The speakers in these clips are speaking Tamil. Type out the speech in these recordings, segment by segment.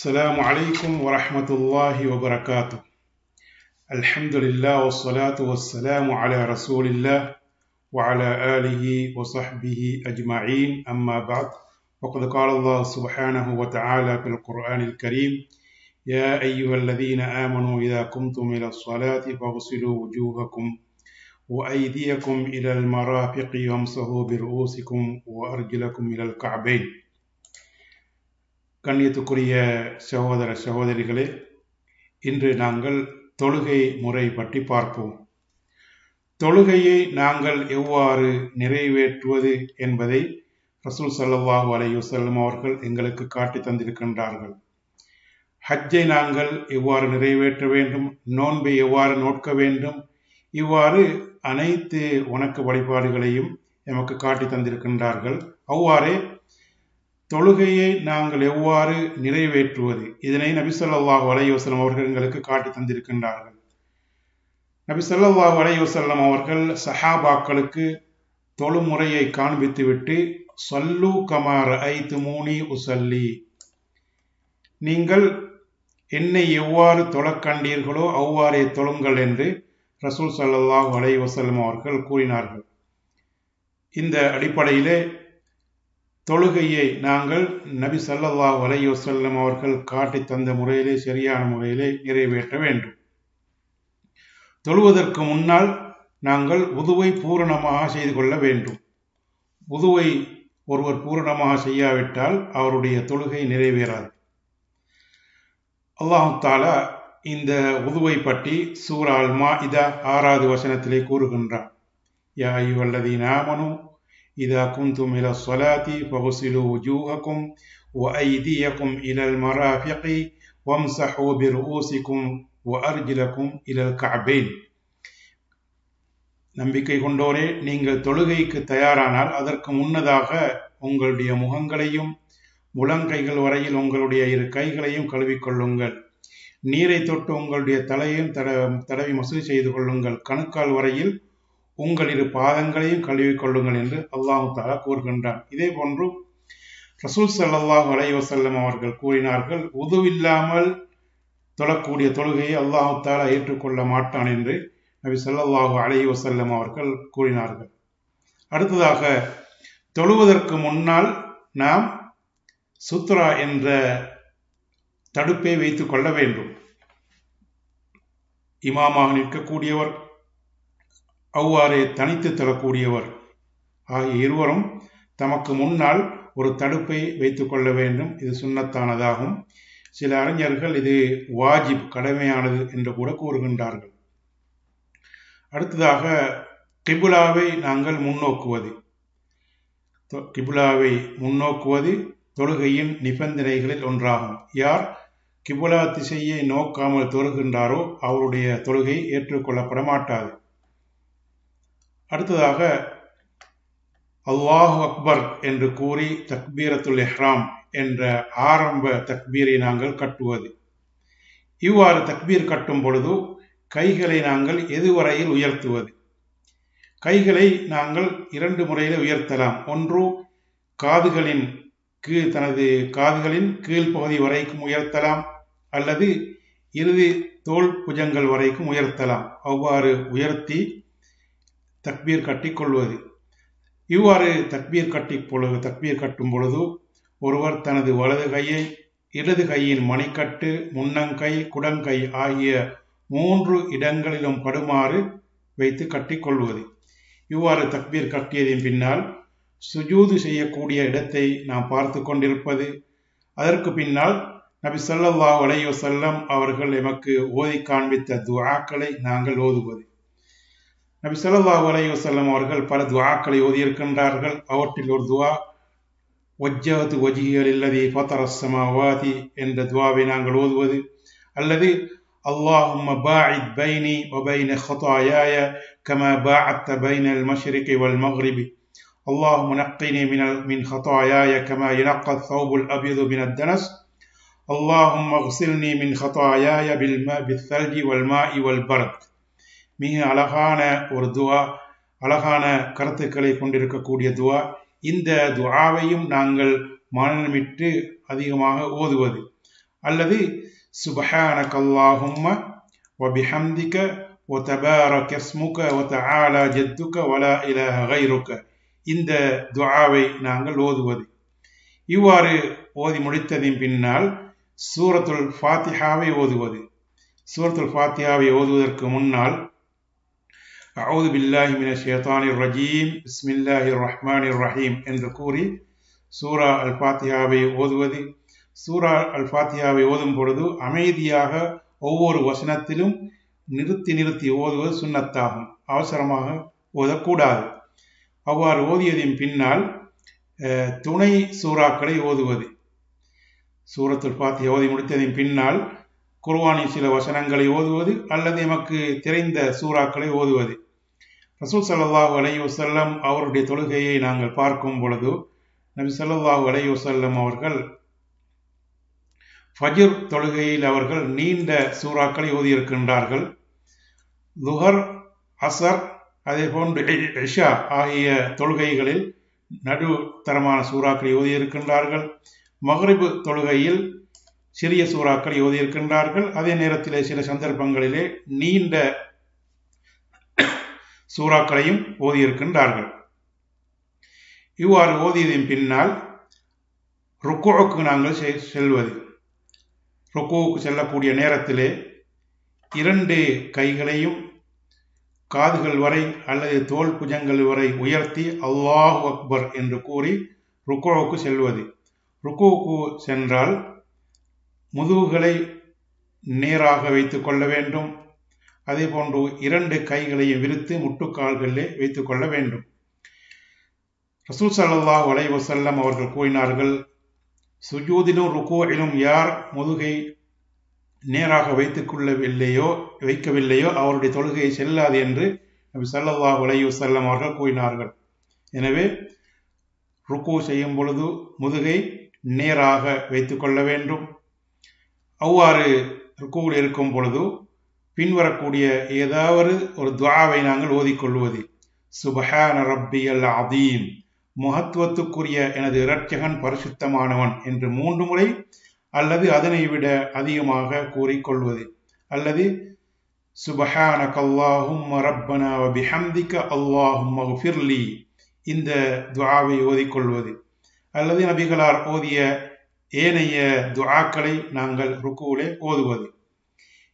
السلام عليكم ورحمة الله وبركاته. الحمد لله والصلاة والسلام على رسول الله وعلى آله وصحبه أجمعين. أما بعد وقد قال الله سبحانه وتعالى في القرآن الكريم يا أيها الذين آمنوا إذا قمتم إلى الصلاة فاغسلوا وجوهكم وأيديكم إلى المرافق وامسحوا برؤوسكم وأرجلكم إلى الكعبين. கண்ணியத்துக்குரிய சகோதர சகோதரிகளே இன்று நாங்கள் தொழுகை முறை பற்றி பார்ப்போம். தொழுகையை நாங்கள் எவ்வாறு நிறைவேற்றுவது என்பதை ரசூல் சல்லாஹூ அலையுசல்லம் அவர்கள் எங்களுக்கு காட்டி தந்திருக்கின்றார்கள். ஹஜ்ஜை நாங்கள் எவ்வாறு நிறைவேற்ற வேண்டும் நோன்பை எவ்வாறு நோட்க வேண்டும் இவ்வாறு அனைத்து வணக்க வழிபாடுகளையும் எமக்கு காட்டி தந்திருக்கின்றார்கள். அவ்வாறே தொழுகையை நாங்கள் எவ்வாறு நிறைவேற்றுவது? இதனை நபி சொல்லாஹு அவர்கள் எங்களுக்கு காட்டி தந்திருக்கின்றார்கள். நபி சொல்லாஹு அவர்கள் சஹாபாக்களுக்கு தொழுமுறையை காண்பித்துவிட்டு சொல்லு கமார் ஐத்து மூனி உசல்லி நீங்கள் என்னை எவ்வாறு தொழக்கண்டீர்களோ அவ்வாறே தொழுங்கள் என்று ரசூல் சல்லாஹ் அலை வசல்லம் அவர்கள் கூறினார்கள். இந்த அடிப்படையிலே தொழுகையை நாங்கள் நபி சல்லல்லா அலை அவர்கள் காட்டி தந்த முறையிலே சரியான முறையிலே நிறைவேற்ற வேண்டும். தொழுவதற்கு முன்னால் நாங்கள் உதுவை பூரணமாக செய்து கொள்ள வேண்டும். உதுவை ஒருவர் பூரணமாக செய்யாவிட்டால் அவருடைய தொழுகை நிறைவேறாது. அல்லாஹு தாலா இந்த உதுவை பற்றி சூரால் மா இதா ஆறாவது வசனத்திலே கூறுகின்றார் யா ஐவல்லதி நாமனும் இதா குந்தும் இல சொலாத்தி ஃபகுசிலு உஜூஹக்கும் وأيديكم إلى المرافق وامسحوا برؤوسكم وأرجلكم إلى الكعبين நம்பிக்கை கொண்டோரே நீங்கள் தொழுகைக்கு தயாரானால் அதற்கு முன்னதாக உங்களுடைய முகங்களையும் முழங்கைகள் வரையில் உங்களுடைய இரு கைகளையும் கழுவிக்கொள்ளுங்கள் நீரை தொட்டு உங்களுடைய தலையையும் தட தடவி மசூதி செய்து கொள்ளுங்கள் கணுக்கால் வரையில் உங்கள் இரு பாதங்களையும் கழுவிக்கொள்ளுங்கள் என்று அல்லாஹு தாலா கூறுகின்றான். இதே போன்று ரசூல் சல்லாஹ் அலைவசல்லம் அவர்கள் கூறினார்கள் உதுவில்லாமல் தொழக்கூடிய தொழுகையை அல்லாஹு தாலா ஏற்றுக்கொள்ள மாட்டான் என்று நபி சல்லாஹு அலை வசல்லம் அவர்கள் கூறினார்கள். அடுத்ததாக தொழுவதற்கு முன்னால் நாம் சுத்ரா என்ற தடுப்பை வைத்துக் கொள்ள வேண்டும். இமாமாக நிற்கக்கூடியவர் அவ்வாறே தனித்து தரக்கூடியவர். ஆகிய இருவரும் தமக்கு முன்னால் ஒரு தடுப்பை வைத்துக் கொள்ள வேண்டும். இது சுண்ணத்தானதாகும். சில அறிஞர்கள் இது வாஜிப் கடமையானது என்று கூட கூறுகின்றார்கள். அடுத்ததாக கிபுலாவை நாங்கள் முன்னோக்குவது. கிபுலாவை முன்னோக்குவது தொழுகையின் நிபந்தனைகளில் ஒன்றாகும். யார் கிபுலா திசையை நோக்காமல் தொழுகின்றாரோ அவருடைய தொழுகை ஏற்றுக்கொள்ளப்பட மாட்டாது அடுத்ததாக அல்லாஹு அக்பர் என்று கூறி தக்பீரத்துல் எஹ்ராம் என்ற ஆரம்ப தக்பீரை நாங்கள் கட்டுவது. இவ்வாறு தக்பீர் கட்டும் பொழுது கைகளை நாங்கள் எதுவரையில் உயர்த்துவது? கைகளை நாங்கள் இரண்டு முறையில் உயர்த்தலாம். ஒன்று காதுகளின் கீழ் தனது காதுகளின் கீழ்ப்பகுதி வரைக்கும் உயர்த்தலாம் அல்லது இறுதி தோல் புஜங்கள் வரைக்கும் உயர்த்தலாம். அவ்வாறு உயர்த்தி தக்பீர் கட்டி கொள்வது. இவ்வாறு தக்பீர் கட்டி பொழுது தக்பீர் கட்டும் பொழுது ஒருவர் தனது வலது கையை இடது கையின் மணிக்கட்டு முன்னங்கை குடங்கை ஆகிய மூன்று இடங்களிலும் படுமாறு வைத்து கட்டிக்கொள்வது இவ்வாறு தக்பீர் கட்டியதின் பின்னால் சுஜூது செய்யக்கூடிய இடத்தை நாம் பார்த்து கொண்டிருப்பது. அதற்கு பின்னால் நபி சொல்லல்லா வலையோ செல்லம் அவர்கள் எமக்கு ஓதி காண்பித்த துவாக்களை நாங்கள் ஓதுவது. நபி சொல்லல்லா வலையோ செல்லம் அவர்கள் பல துவாக்களை ஓதியிருக்கின்றார்கள் அவற்றில் ஒரு துவா ஒஜ்ஜகத்து ஒஜிகள் இல்லதி ஃபத்தரசமாவாதி என்ற துவாவை நாங்கள் ஓதுவது அல்லது اللهم باعد بيني وبين خطاياي كما باعدت بين المشرق والمغرب اللهم نقني من من خطاياي كما ينقى الثوب الابيض من الدنس اللهم اغسلني من خطاياي بالماء بالثلج والماء والبرد மிக அழகான ஒரு துவா அழகான கருத்துக்களை கொண்டிருக்கக்கூடிய துவா இந்த துவாவையும் நாங்கள் மனமிட்டு அதிகமாக ஓதுவது அல்லது சுபஹானக அல்லாஹும்ம வபிஹம்திக وتبارك اسمك وتعالى جدك ولا إله غيرك இந்த துஆவை நாங்கள் ஓதுவது இவ்வாறு ஓதி முடித்ததின் பின்னால் சூரத்துல் ஃபாத்திஹாவை ஓதுவது சூரத்துல் ஃபாத்திஹாவை ஓதுவதற்கு முன்னால் அவுது பில்லாஹி மின ஷேத்தானிர் ரஜீம் பிஸ்மில்லாஹி ரஹ்மானிர் ரஹீம் என்று கூறி சூரா அல் ஃபாத்தியாவை ஓதுவது. சூரா அல் ஃபாத்தியாவை ஓதும் பொழுது அமைதியாக ஒவ்வொரு வசனத்திலும் நிறுத்தி நிறுத்தி ஓதுவது சுண்ணத்தாகும். அவசரமாக ஓதக்கூடாது. அவ்வாறு ஓதியதின் பின்னால் துணை சூறாக்களை ஓதுவது. சூரத்துல் பாத்தி ஓதி முடித்ததின் பின்னால் குர்வானின் சில வசனங்களை ஓதுவது அல்லது எமக்கு தெரிந்த சூறாக்களை ஓதுவது. ரசூல் சல்லாஹூ அலையுசல்லம் அவருடைய தொழுகையை நாங்கள் பார்க்கும் பொழுது நபி சல்லாஹூ அலையுசல்லம் அவர்கள் ஃபஜிர் தொழுகையில் அவர்கள் நீண்ட சூறாக்களை ஓதியிருக்கின்றார்கள். லுஹர் அசர் அதே போன்று இஷா ஆகிய தொழுகைகளில் நடுத்தரமான சூறாக்களை ஓதியிருக்கின்றார்கள். மகரிபு தொழுகையில் சிறிய சூறாக்களை ஓதியிருக்கின்றார்கள் அதே நேரத்திலே சில சந்தர்ப்பங்களிலே நீண்ட சூறாக்களையும் ஓதியிருக்கின்றார்கள் இவ்வாறு ஓதியதின் பின்னால் ருக்கோவுக்கு நாங்கள் செல்வது. ருக்கோவுக்கு செல்லக்கூடிய நேரத்திலே இரண்டு கைகளையும் காதுகள் வரை அல்லது தோல் புஜங்கள் வரை உயர்த்தி அல்லாஹ் அக்பர் என்று கூறி ருக்கோவுக்கு செல்வது. ருக்கோவுக்கு சென்றால் முதுகுகளை நேராக வைத்துக் கொள்ள வேண்டும். அதே போன்று இரண்டு கைகளையும் விரித்து முட்டுக்கால்களிலே வைத்துக் கொள்ள வேண்டும். ரசூல் சல்லாஹ் வலைவசல்லம் அவர்கள் கூறினார்கள் சுஜூதிலும் ருக்கோவிலும் யார் முதுகை நேராக வைத்துக் கொள்ளவில்லையோ வைக்கவில்லையோ அவருடைய தொழுகையை செல்லாது என்று நபி சல்லாஹ் அலை அவர்கள் கூறினார்கள். எனவே ருக்கு செய்யும் பொழுது முதுகை நேராக வைத்துக் கொள்ள வேண்டும். அவ்வாறு ருக்குவில் இருக்கும் பொழுது பின்வரக்கூடிய ஏதாவது ஒரு துவாவை நாங்கள் ஓதிக்கொள்வது சுபஹான ரப்பியல் அதீம். மகத்துவத்துக்குரிய எனது இரட்சகன் பரிசுத்தமானவன் என்று மூன்று முறை அல்லது அதனை விட அதிகமாக கூறிக்கொள்வது. அல்லது சுபஹான கல்லாஹும் ரப்பனா பிஹம்திக்க அல்லாஹும் மகுஃபிர்லி இந்த துவாவை ஓதிக்கொள்வது. அல்லது நபிகளார் ஓதிய ஏனைய துஆக்களை நாங்கள் ருக்குவிலே ஓதுவது.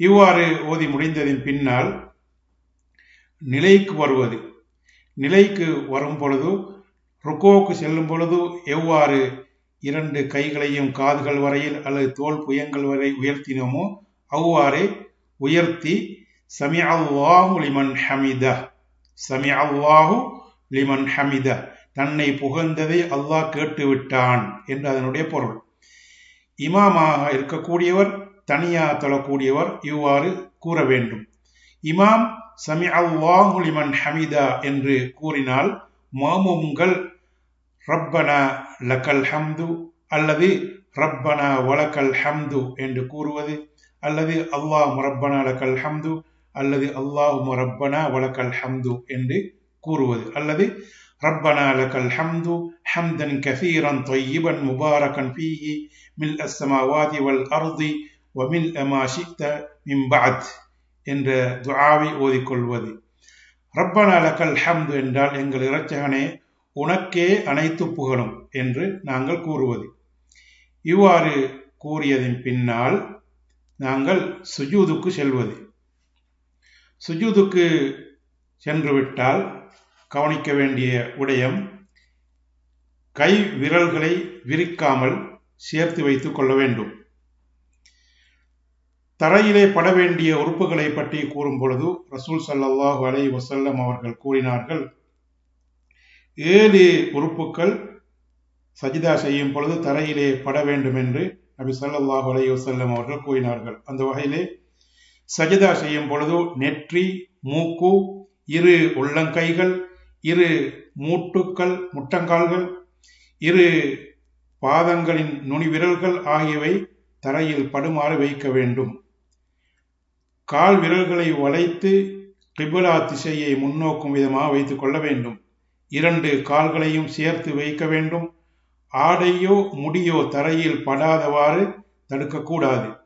இவ்வாறு ஓதி முடிந்ததின் பின்னால் நிலைக்கு வருவது. நிலைக்கு வரும் பொழுது ருக்கோவுக்கு செல்லும் பொழுது எவ்வாறு இரண்டு கைகளையும் காதுகள் வரையில் அல்லது தோல் புயங்கள் வரை உயர்த்தினோமோ அவ்வாறே உயர்த்தி சமி அல்லாஹு லிமன் ஹமித சமி அல்லாஹு லிமன் ஹமித தன்னை புகழ்ந்ததை அல்லாஹ் கேட்டுவிட்டான் என்று அதனுடைய பொருள். இமாமாக இருக்கக்கூடியவர் தனியா தொழக்கூடியவர் இவ்வாறு கூற வேண்டும். இமாம் சமி அவ்வாஹுலிமன் ஹமீதா ஹமிதா என்று கூறினால் மாமுங்கள் ரப்பனா லக்கல் ஹம்து அல்லது ரப்பனா வலக்கல் ஹம்து என்று கூறுவது அல்லது அல்லாஹ் ரப்பனா லக்கல் ஹம்து அல்லது அல்லாஹ் ரப்பனா வலக்கல் ஹம்து என்று கூறுவது அல்லது ربنا لك الحمد حمدا كثيرا طيبا مباركا فيه ملء السماوات والأرض وملء ما شئت من بعد என்ற துஆவை ஓதிக்கொள்வது ரப்பனா லக்கல் ஹம்து என்றால் எங்கள் இரட்சகனே உனக்கே அனைத்து புகழும் என்று நாங்கள் கூறுவது இவ்வாறு கூறியதன் பின்னால் நாங்கள் சுஜூதுக்கு செல்வது சுஜூதுக்கு சென்றுவிட்டால் கவனிக்க வேண்டிய விடயம் கை விரல்களை விரிக்காமல் சேர்த்து வைத்துக் கொள்ள வேண்டும். தரையிலே பட வேண்டிய உறுப்புகளை பற்றி கூறும் பொழுது ரசூல் சல்லாஹு அலை வசல்லம் அவர்கள் கூறினார்கள் ஏழு உறுப்புகள் சஜிதா செய்யும் பொழுது தரையிலே பட வேண்டும் என்று நபி சல்லாஹு அலை வசல்லம் அவர்கள் கூறினார்கள். அந்த வகையிலே சஜிதா செய்யும் பொழுது நெற்றி மூக்கு இரு உள்ளங்கைகள் இரு மூட்டுக்கள் முட்டங்கால்கள் இரு பாதங்களின் நுனி விரல்கள் ஆகியவை தரையில் படுமாறு வைக்க வேண்டும். கால் விரல்களை வளைத்து கிபிலா திசையை முன்னோக்கும் விதமாக வைத்துக் கொள்ள வேண்டும். இரண்டு கால்களையும் சேர்த்து வைக்க வேண்டும். ஆடையோ முடியோ தரையில் படாதவாறு தடுக்கக்கூடாது.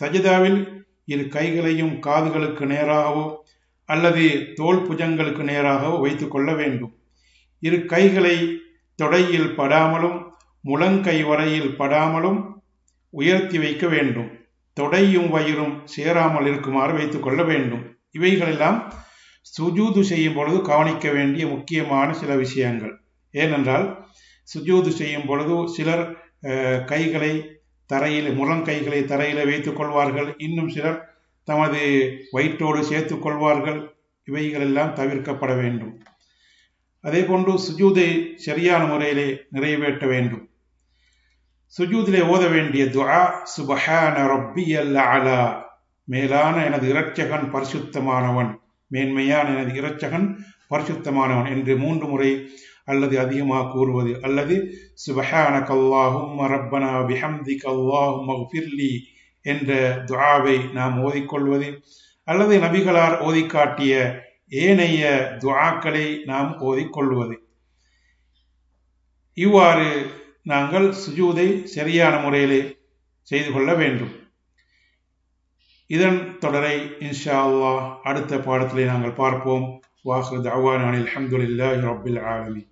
சஜிதாவில் இரு கைகளையும் காதுகளுக்கு நேராகவோ அல்லது தோல் புஜங்களுக்கு நேராக வைத்து கொள்ள வேண்டும். இரு கைகளை தொடையில் படாமலும் முழங்கை வரையில் படாமலும் உயர்த்தி வைக்க வேண்டும். தொடையும் வயிறும் சேராமல் இருக்குமாறு வைத்துக் கொள்ள வேண்டும். இவைகளெல்லாம் சுஜூது செய்யும் பொழுது கவனிக்க வேண்டிய முக்கியமான சில விஷயங்கள். ஏனென்றால் சுஜூது செய்யும் பொழுது சிலர் கைகளை தரையில் முழங்கைகளை தரையில் வைத்துக் கொள்வார்கள். இன்னும் சிலர் தமது வயிற்றோடு சேர்த்து கொள்வார்கள். இவைகளெல்லாம் தவிர்க்கப்பட வேண்டும். அதே போன்று சுஜூதை சரியான முறையிலே நிறைவேற்ற வேண்டும். சுஜூதிலே ஓத வேண்டிய துஆ சுபஹான ரப்பியல் அலா. மேலான எனது இரட்சகன் பரிசுத்தமானவன் மேன்மையான எனது இரட்சகன் பரிசுத்தமானவன் என்று மூன்று முறை அல்லது அதிகமாக கூறுவது அல்லது சுபஹான கல்லாஹும் ரப்பனா பிஹம்தி கல்லாஹும் மஃபிர்லி என்ற துவாவை நாம் ஓதிக்கொள்வது அல்லது நபிகளார் ஓதிக்காட்டிய ஏனைய துவாக்களை நாம் ஓதிக்கொள்வது. இவ்வாறு நாங்கள் சுஜூதை சரியான முறையிலே செய்து கொள்ள வேண்டும். இதன் தொடரை இன்ஷா அல்லா அடுத்த பாடத்திலே நாங்கள் பார்ப்போம். வாஹர் தவான் அலி அஹமதுல்லாஹி ரபில் ஆலமி